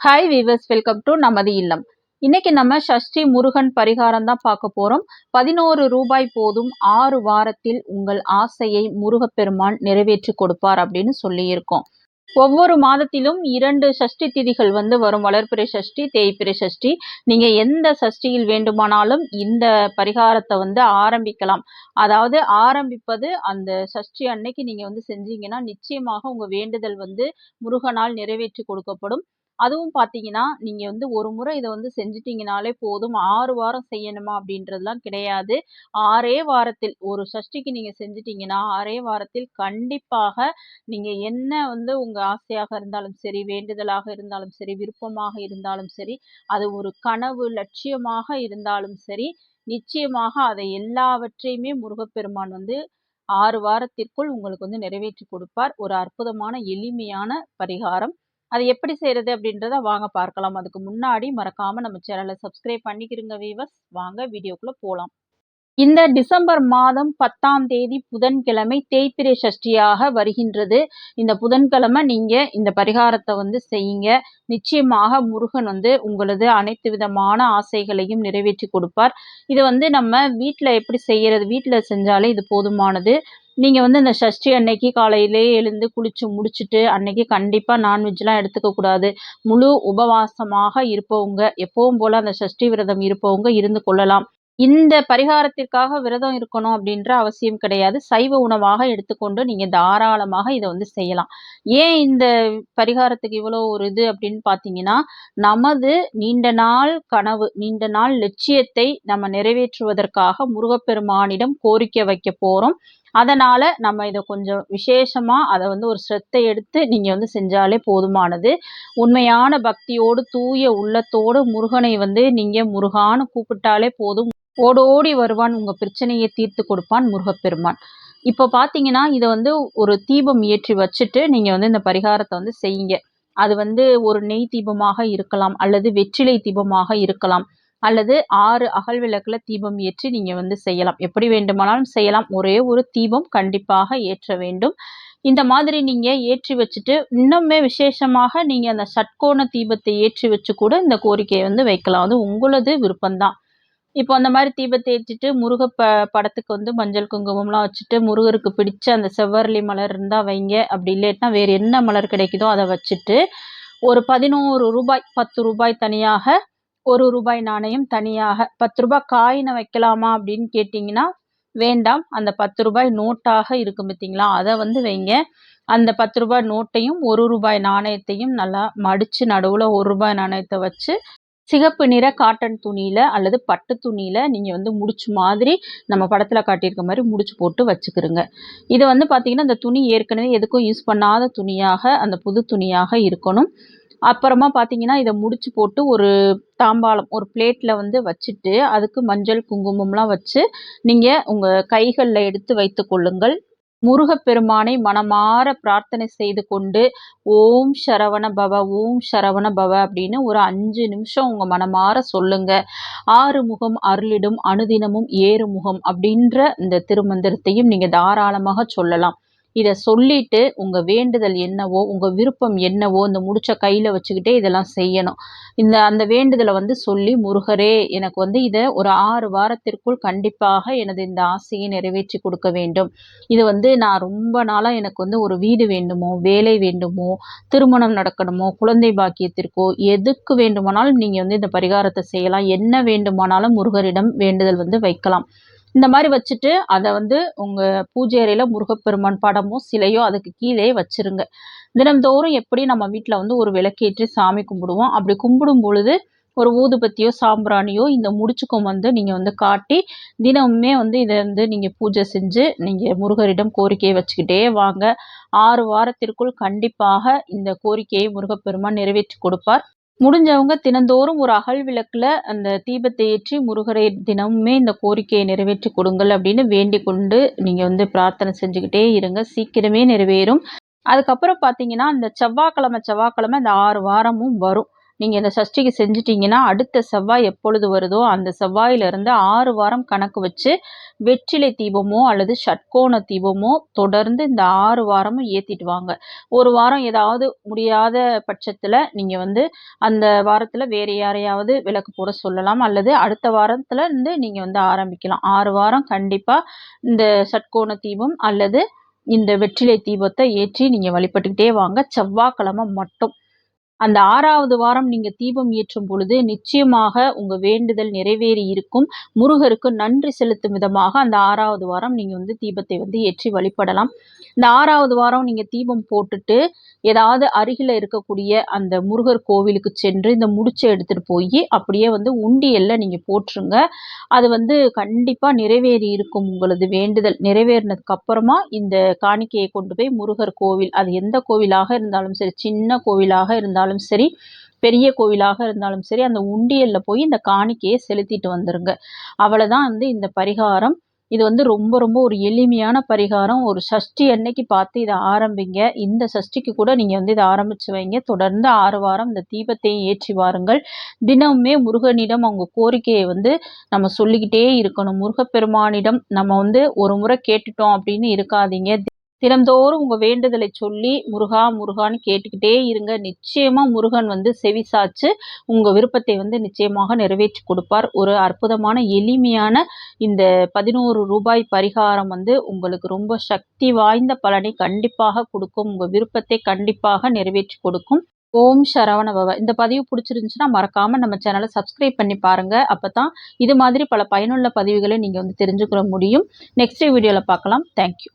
Hi viewers welcome to நமது இல்லம். இன்னைக்கு நம்ம சஷ்டி முருகன் பரிகாரம் தான் பார்க்க போறோம். பதினோரு ரூபாய் போதும் ஆறு வாரத்தில் உங்கள் ஆசையை முருகப்பெருமான் நிறைவேற்றி கொடுப்பார் அப்படின்னு சொல்லியிருக்கோம். ஒவ்வொரு மாதத்திலும் இரண்டு சஷ்டி திதிகள் வந்து வரும். வளர்பிறை சஷ்டி தேய்பிறை சஷ்டி நீங்க எந்த சஷ்டியில் வேண்டுமானாலும் இந்த பரிகாரத்தை வந்து ஆரம்பிக்கலாம். அதாவது ஆரம்பிப்பது அந்த சஷ்டி அன்னைக்கு நீங்க வந்து செஞ்சீங்கன்னா நிச்சயமாக உங்க வேண்டுதல் வந்து முருகனால் நிறைவேற்றி கொடுக்கப்படும். அதுவும் பார்த்தீங்கன்னா, நீங்க வந்து ஒரு முறை இத வந்து செஞ்சுட்டீங்கனாலே போதும். 6 வாரம் செய்யணுமா அப்படின்றதுலாம் கிடையாது. ஆறே வாரத்தில் ஒரு சஷ்டிக்கு நீங்க செஞ்சுட்டீங்கன்னா, 6ஏ வாரத்தில் கண்டிப்பாக நீங்க என்ன வந்து உங்க ஆசையாக இருந்தாலும் சரி, வேண்டுதலாக இருந்தாலும் சரி, விருப்பமாக இருந்தாலும் சரி, அது ஒரு கனவு, லட்சியமாக இருந்தாலும் சரி, நிச்சயமாக அதை எல்லாவற்றையுமே முருகப்பெருமான் வந்து 6 வாரத்திற்குள் உங்களுக்கு வந்து நிறைவேற்றி கொடுப்பார். ஒரு அற்புதமான எளிமையான பரிகாரம். அது எப்படி செய்கிறது அப்படின்றத வாங்க பார்க்கலாம். அதுக்கு முன்னாடி மறக்காம நம்ம சேனலை சப்ஸ்கிரைப் பண்ணிக்கிறங்க வீவர்ஸ். வாங்க வீடியோக்குள்ள போகலாம் இந்த டிசம்பர் மாதம் 10ஆம் தேதி புதன்கிழமை தேய்பிறை சஷ்டியாக வருகின்றது. இந்த புதன்கிழமை நீங்கள் இந்த பரிகாரத்தை வந்து செய்யுங்க. நிச்சயமாக முருகன் வந்து உங்களது அனைத்து விதமான ஆசைகளையும் நிறைவேற்றி கொடுப்பார். இது வந்து நம்ம வீட்டில் எப்படி செய்கிறது வீட்டில் செஞ்சாலே இது போதுமானது. நீங்கள் வந்து இந்த சஷ்டி அன்னைக்கு காலையிலேயே எழுந்து குளிச்சு முடிச்சுட்டு, அன்னைக்கு கண்டிப்பாக நான்வெஜ்லாம் எடுத்துக்கக்கூடாது முழு உபவாசமாக இருப்பவங்க, எப்பவும் போல் அந்த சஷ்டி விரதம் இருப்பவங்க இருந்து கொள்ளலாம். இந்த பரிகாரத்திற்காக விரதம் இருக்கணும் அப்படின்ற அவசியம் கிடையாது. சைவ உணவாக எடுத்துக்கொண்டு நீங்கள் தாராளமாக இதை வந்து செய்யலாம். ஏன் இந்த பரிகாரத்துக்கு இவ்வளோ ஒரு இது அப்படின்னு பார்த்தீங்கன்னா, நமது நீண்ட நாள் கனவு, நீண்ட நாள் லட்சியத்தை நம்ம நிறைவேற்றுவதற்காக முருகப்பெருமானிடம் கோரிக்கை வைக்க போகிறோம் அதனால் நம்ம இதை கொஞ்சம் விசேஷமா அதை வந்து ஒரு சிரத்தை எடுத்து நீங்கள் வந்து செஞ்சாலே போதுமானது. உண்மையான பக்தியோடு, தூய உள்ளத்தோடு முருகனை வந்து நீங்கள் முருகான்னு கூப்பிட்டாலே போதும். ஓடோடி வருவான். உங்க பிரச்சனையை தீர்த்து கொடுப்பான் முருகப்பெருமான். இப்போ பார்த்தீங்கன்னா, இதை வந்து ஒரு தீபம் ஏற்றி வச்சுட்டு நீங்கள் வந்து இந்த பரிகாரத்தை வந்து செய்யுங்க. அது வந்து ஒரு நெய் தீபமாக இருக்கலாம், அல்லது வெற்றிலை தீபமாக இருக்கலாம், அல்லது ஆறு அகல் விளக்கில் தீபம் ஏற்றி நீங்கள் வந்து செய்யலாம். எப்படி வேண்டுமானாலும் செய்யலாம். ஒரே ஒரு தீபம் கண்டிப்பாக ஏற்ற வேண்டும். இந்த மாதிரி நீங்கள் ஏற்றி வச்சுட்டு, இன்னுமே விசேஷமாக நீங்கள் அந்த சட்கோண தீபத்தை ஏற்றி வச்சு கூட இந்த கோரிக்கையை வந்து வைக்கலாம். அது உங்களது விருப்பம் தான். இப்போ அந்த மாதிரி தீபத்தை ஏற்றிட்டு முருக ப படத்துக்கு வந்து மஞ்சள், குங்குமம்லாம் வச்சுட்டு, முருகருக்கு பிடிச்ச அந்த செவ்வரளி மலர் இருந்தால் வைங்க. அப்படி இல்லைன்னா வேறு என்ன மலர் கிடைக்குதோ அதை வச்சுட்டு, ஒரு பதினோரு ரூபாய் பத்து ரூபாய் தனியாக, ஒரு ரூபாய் நாணயம் தனியாக, பத்து ரூபாய் காயின வைக்கலாமா அப்படின்னு கேட்டிங்கன்னா வேண்டாம். அந்த பத்து ரூபாய் நோட்டாக இருக்கும் பார்த்தீங்களா? அதை வந்து வைங்க. அந்த பத்து ரூபாய் நோட்டையும், ஒரு ரூபாய் நாணயத்தையும் நல்லா மடித்து நடுவில் ஒரு ரூபாய் நாணயத்தை வச்சு, சிகப்பு நிற காட்டன் துணியில் அல்லது பட்டு துணியில் நீங்கள் வந்து முடிச்சு மாதிரி நம்ம படத்தில் காட்டியிருக்க மாதிரி முடிச்சு போட்டு வச்சுக்கிருங்க. இது வந்து பார்த்திங்கன்னா அந்த துணி ஏற்கனவே எதுக்கும் யூஸ் பண்ணாத துணியாக, அந்த புது துணியாக இருக்கணும். அப்புறமா பார்த்தீங்கன்னா, இதை முடிச்சு போட்டு ஒரு தாம்பாளம், ஒரு பிளேட்டில் வந்து வச்சுட்டு, அதுக்கு மஞ்சள், குங்குமம்லாம் வச்சு, நீங்கள் உங்கள் கைகளில் எடுத்து வைத்து கொள்ளுங்கள். முருகப்பெருமானை மனமாற பிரார்த்தனை செய்து கொண்டு, ஓம் சரவண பவ, ஓம் சரவண பவ அப்படின்னு ஒரு அஞ்சு நிமிஷம் உங்க மனமாற சொல்லுங்க. ஆறுமுகம் அருளிடும் அனுதினமும் ஏறு முகம் அப்படின்ற இந்த திருமந்திரத்தையும் நீங்க தாராளமாக சொல்லலாம். இதை சொல்லிட்டு, உங்கள் வேண்டுதல் என்னவோ, உங்கள் விருப்பம் என்னவோ, இந்த முடிச்ச கையில் வச்சுக்கிட்டே இதெல்லாம் செய்யணும். இந்த அந்த வேண்டுதலை வந்து சொல்லி, முருகரே எனக்கு வந்து இதை ஒரு ஆறு வாரத்திற்குள் கண்டிப்பாக எனது இந்த ஆசையை நிறைவேற்றி கொடுக்க வேண்டும். இது வந்து நான் ரொம்ப நாளாக எனக்கு வந்து ஒரு வீடு வேண்டுமோ, வேலை வேண்டுமோ, திருமணம் நடக்கணுமோ, குழந்தை பாக்கியத்திற்கோ, எதுக்கு வேண்டுமானாலும் நீங்கள் வந்து இந்த பரிகாரத்தை செய்யலாம். என்ன வேண்டுமானாலும் முருகரிடம் வேண்டுதல் வந்து வைக்கலாம். இந்த மாதிரி வச்சுட்டு, அதை வந்து உங்கள் பூஜை அறையில் முருகப்பெருமான் படமோ, சிலையோ அதுக்கு கீழே வச்சுருங்க. தினம்தோறும் எப்படி நம்ம வீட்டில் வந்து ஒரு விளக்கேற்றி சாமி கும்பிடுவோம். அப்படி கும்பிடும் பொழுது, ஒரு ஊதுபத்தியோ, சாம்பிராணியோ இந்த முடிச்சுக்கும் வந்து நீங்கள் வந்து காட்டி, தினமுமே வந்து இதை வந்து நீங்கள் பூஜை செஞ்சு, நீங்கள் முருகரிடம் கோரிக்கையை வச்சுக்கிட்டே வாங்க. ஆறு வாரத்திற்குள் கண்டிப்பாக இந்த கோரிக்கையை முருகப்பெருமான் நிறைவேற்றி கொடுப்பார். முடிஞ்சவங்க தினந்தோறும் ஒரு அகல் விளக்கில் அந்த தீபத்தை ஏற்றி முருகரை தினமுமே இந்த கோரிக்கையை நிறைவேற்றி கொடுங்கள் அப்படின்னு வேண்டிக் கொண்டு, நீங்க வந்து பிரார்த்தனை செஞ்சுக்கிட்டே இருங்க. சீக்கிரமே நிறைவேறும். அதுக்கப்புறம் பார்த்தீங்கன்னா, இந்த செவ்வாய்க்கிழமை செவ்வாய்க்கிழமை இந்த ஆறு வாரமும் வரும். நீங்கள் இந்த சஷ்டிக்கு செஞ்சிட்டிங்கன்னா அடுத்த செவ்வாய் எப்பொழுது வருதோ அந்த செவ்வாயிலிருந்து ஆறு வாரம் கணக்கு வச்சு வெற்றிலை தீபமோ அல்லது ஷட்கோண தீபமோ தொடர்ந்து இந்த ஆறு வாரமும் ஏற்றிட்டு வாங்க. ஒரு வாரம் ஏதாவது முடியாத பட்சத்தில் நீங்கள் வந்து அந்த வாரத்தில் வேறு யாரையாவது விளக்கு போட சொல்லலாம். அல்லது அடுத்த வாரத்தில் இருந்து நீங்கள் வந்து ஆரம்பிக்கலாம். ஆறு வாரம் கண்டிப்பாக இந்த ஷட்கோண தீபம் அல்லது இந்த வெற்றிலை தீபத்தை ஏற்றி நீங்கள் வழிபட்டுக்கிட்டே வாங்க. செவ்வாய்க்கிழமை மட்டும். அந்த ஆறாவது வாரம் நீங்க தீபம் ஏற்றும் பொழுது நிச்சயமாக உங்க வேண்டுதல் நிறைவேறி இருக்கும். முருகருக்கு நன்றி செலுத்தும் விதமாக அந்த ஆறாவது வாரம் நீங்க வந்து தீபத்தை வந்து ஏற்றி வழிபடலாம். இந்த ஆறாவது வாரம் நீங்க தீபம் போட்டுட்டு ஏதாவது அருகில் இருக்கக்கூடிய அந்த முருகர் கோவிலுக்கு சென்று இந்த முடிச்சை எடுத்துட்டு போய் அப்படியே வந்து உண்டியல்ல நீங்க போட்டுருங்க அது வந்து கண்டிப்பா நிறைவேறி இருக்கும் உங்களது வேண்டுதல். நிறைவேறினதுக்கு அப்புறமா இந்த காணிக்கையை கொண்டு போய் முருகர் கோவில் அது எந்த கோவிலாக இருந்தாலும் சரி சின்ன கோவிலாக இருந்தாலும் இருந்தாலும் சரி பெரிய கோவிலாக இருந்தாலும் சரி அந்த உண்டியலில் போய் இந்த காணிக்கையை செலுத்திட்டு வந்துருங்க. அவ்வளோதான் வந்து இந்த பரிகாரம். இது வந்து ரொம்ப ரொம்ப ஒரு எளிமையான பரிகாரம். ஒரு சஷ்டி அன்னைக்கு பார்த்து இதை ஆரம்பிங்க. இந்த சஷ்டிக்கு கூட நீங்கள் வந்து இதை ஆரம்பித்து வைங்க. தொடர்ந்து ஆறு வாரம் இந்த தீபத்தையும் ஏற்றி வாருங்கள். தினமுமே முருகனிடம் அவங்க கோரிக்கையை வந்து நம்ம சொல்லிக்கிட்டே இருக்கணும். முருகப்பெருமானிடம் நம்ம வந்து ஒரு முறை கேட்டுட்டோம் அப்படின்னு இருக்காதீங்க. தினந்தோறும் உங்கள் வேண்டுதலை சொல்லி முருகா முருகான்னு கேட்டுக்கிட்டே இருங்க. நிச்சயமாக முருகன் வந்து செவிசாச்சு உங்கள் விருப்பத்தை வந்து நிச்சயமாக நிறைவேற்றி கொடுப்பார். ஒரு அற்புதமான எளிமையான இந்த பதினோரு ரூபாய் பரிகாரம் வந்து உங்களுக்கு ரொம்ப சக்தி வாய்ந்த பலனை கண்டிப்பாக கொடுக்கும். உங்கள் விருப்பத்தை கண்டிப்பாக நிறைவேற்றி கொடுக்கும். ஓம் சரவண பவ இந்த பதிவு பிடிச்சிருந்துச்சுன்னா மறக்காமல் நம்ம சேனலை சப்ஸ்கிரைப் பண்ணி பாருங்கள் அப்போ தான் இது மாதிரி பல பயனுள்ள பதிவுகளை நீங்கள் வந்து தெரிஞ்சுக்கிற முடியும். நெக்ஸ்ட் வீடியோவில் பார்க்கலாம். தேங்க்யூ.